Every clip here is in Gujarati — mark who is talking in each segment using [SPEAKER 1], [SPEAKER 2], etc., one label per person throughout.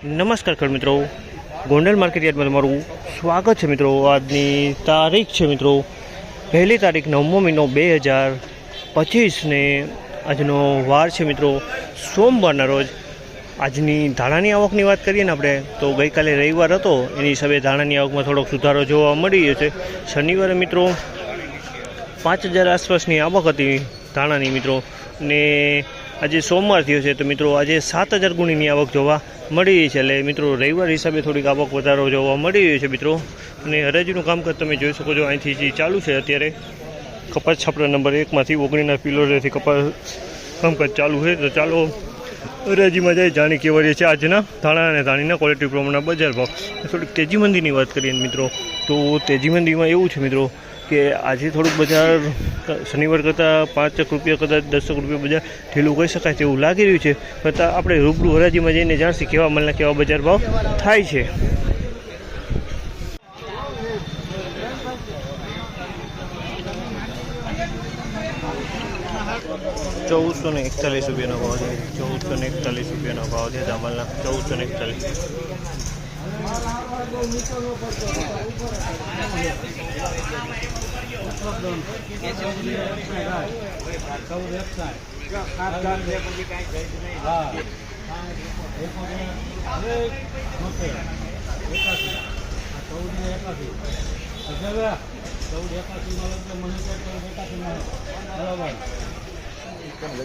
[SPEAKER 1] નમસ્કાર ખેડૂત મિત્રો. ગોંડલ માર્કેટ તમારું સ્વાગત છે મિત્રો. આજની તારીખ છે મિત્રો, પહેલી તારીખ નવમો મહિનો બે હજાર પચીસને આજનો વાર છે મિત્રો. સોમવારના રોજ આજની ધાણાની આવકની વાત કરીએ ને આપણે, તો ગઈકાલે રવિવાર હતો. એની હિસાબે ધાણાની આવકમાં થોડોક સુધારો જોવા મળી રહ્યો છે. શનિવારે મિત્રો પાંચ હજાર આસપાસની આવક હતી ધાણાની મિત્રો. ને આજે સોમવાર થયો છે તો મિત્રો આજે સાત હજાર ગુણીની આવક જોવા મળી રહી છે. એટલે મિત્રો રવિવાર હિસાબે થોડીક આવક વધારો જોવા મળી રહ્યો છે મિત્રો. અને હરાજીનું કામકાજ તમે જોઈ શકો છો. અહીંથી જે ચાલુ છે અત્યારે કપાસ છાપરા નંબર એકમાંથી ઓગણીના પિલોરેથી કપાસ કામકાજ ચાલુ છે. તો ચાલો હરાજીમાં જાય જાણી કેવડીએ છે આજના ધાણા અને ધાણીના ક્વોલિટી પ્રમાણના બજાર ભાવ. થોડીક તેજી મંદીની વાત કરીએ મિત્રો. તો તેજી મંદીમાં એવું છે મિત્રો કે આજે થોડુંક બજાર શનિવાર કરતાં પાંચક રૂપિયા કદાચ દસક રૂપિયા બજાર ઢીલું કહી શકાય તેવું લાગી રહ્યું છે. છતાં આપણે રૂબરૂ હરાજીમાં જઈને જાણશી કેવા મલના કેવા બજાર ભાવ થાય છે. ચૌદસો ને એકતાલીસ રૂપિયાનો ભાવ છે. ચૌદસો ને એકતાલીસ રૂપિયાનો ભાવ છે દામલના ચૌદસો ને એકતાલીસ.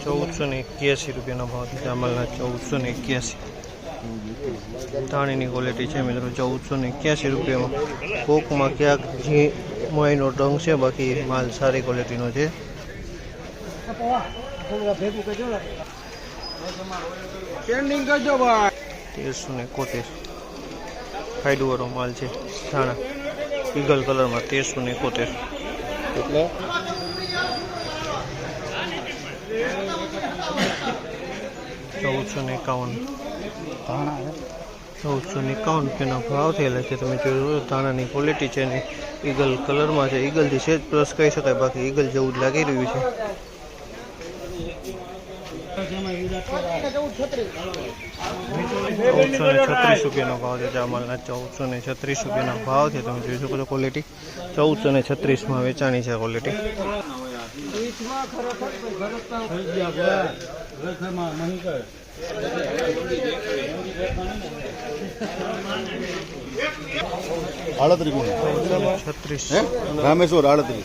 [SPEAKER 1] ચૌદસો ને એક્યાસી રૂપિયાનો ભાવ જામલના ચૌદસો ને એક્યાસી. ધાણીની ક્વોલિટી છે મિત્રો, ચૌદસો ને એક્યાસી રૂપિયામાં. કોકમાં ક્યાંક જે મોઈનો રંગ છે બાકી માલ સારી ક્વોલિટીનો છે.
[SPEAKER 2] પેન્ડિંગ કરજો ભાઈ.
[SPEAKER 1] તેરસો ને એકોતેર. ફાયદોવાળો માલ છે ધાણા. પીગલ કલરમાં તેરસો ને એકોતેર.
[SPEAKER 2] એટલે?
[SPEAKER 1] ચૌદસો ને એકાવન. ચૌદસો ને એકાવન રૂપિયાનો ભાવ થયેલા છે. તમે જોયું ધાણાની ક્વોલિટી છે ને ઈગલ કલરમાં છે. ઈગલથી સેજ પ્લસ કહી શકાય બાકી ઈગલ જેવું જ લાગી રહ્યું છે. ચૌદસો ને છત્રીસ રૂપિયાનો ભાવ છે. જામલના ચૌદસો ને છત્રીસ રૂપિયાનો ભાવ છે. તમે જોઈ શકો છો ક્વોલિટી ચૌદસો ને છત્રીસમાં વેચાણી છે ક્વોલિટી છત્રીસ.
[SPEAKER 2] રામેશ્વર આડત્રી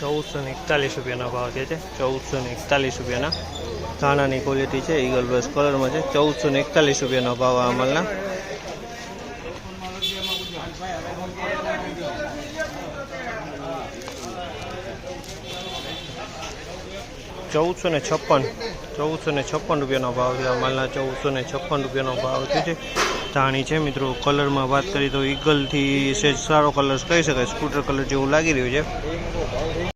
[SPEAKER 1] ચૌદસો ને એકતાલીસ રૂપિયાના ભાવ છે છે? ચૌદસો ને એકતાલીસ રૂપિયાના. ધાણાની ક્વોલિટી છે ઈગલ બ્રશ કલરમાં છે. ચૌદસો ને એકતાલીસ રૂપિયાનો ભાવ આ અમલના ચૌદસો ને છપ્પન, ચૌદસો ને છપ્પન રૂપિયાનો ભાવ છે. માલના ચૌદસો ને છપ્પન રૂપિયાનો ભાવ છે છે ધાણી છે. મિત્રો, કલરમાં વાત કરીએ તો ઈગલથી સેજ સારો કલર, કહી શકાય, સ્કૂટર કલર જેવું લાગી રહ્યું છે.